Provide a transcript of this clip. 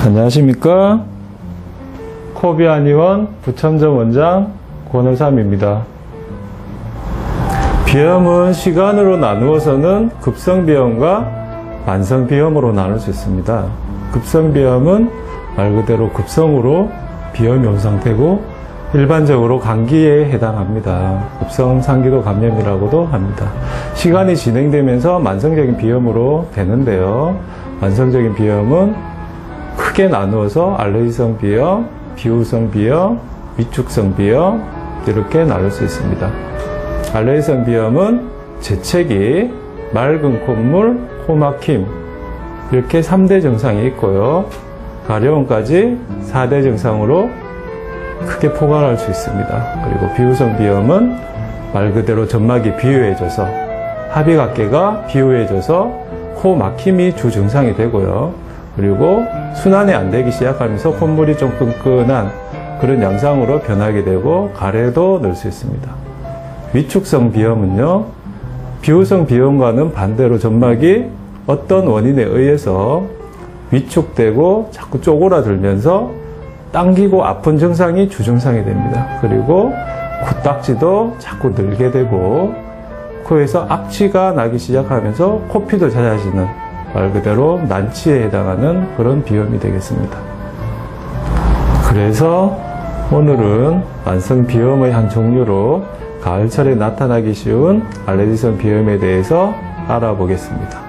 안녕하십니까. 코비아니원 부천점 원장 권의삼입니다. 비염은 시간으로 나누어서는 급성비염과 만성비염으로 나눌 수 있습니다. 급성비염은 말 그대로 급성으로 비염이 온 상태고 일반적으로 감기에 해당합니다. 급성 상기도 감염이라고도 합니다. 시간이 진행되면서 만성적인 비염으로 되는데요. 만성적인 비염은 크게 나누어서 알레르기성 비염, 비후성 비염, 위축성 비염 이렇게 나눌 수 있습니다. 알레르기성 비염은 재채기, 맑은 콧물, 코막힘 이렇게 3대 증상이 있고요. 가려움까지 4대 증상으로 크게 포괄할 수 있습니다. 그리고 비후성 비염은 말 그대로 점막이 비유해져서 합의각계가 비유해져서 코 막힘이 주 증상이 되고요. 그리고 순환이 안 되기 시작하면서 콧물이 좀 끈끈한 그런 양상으로 변하게 되고 가래도 늘 수 있습니다. 위축성 비염은요. 비후성 비염과는 반대로 점막이 어떤 원인에 의해서 위축되고 자꾸 쪼그라들면서 당기고 아픈 증상이 주증상이 됩니다. 그리고 코딱지도 자꾸 늘게 되고 코에서 악취가 나기 시작하면서 코피도 잦아지는 말 그대로 난치에 해당하는 그런 비염이 되겠습니다. 그래서 오늘은 만성 비염의 한 종류로 가을철에 나타나기 쉬운 알레르기성 비염에 대해서 알아보겠습니다.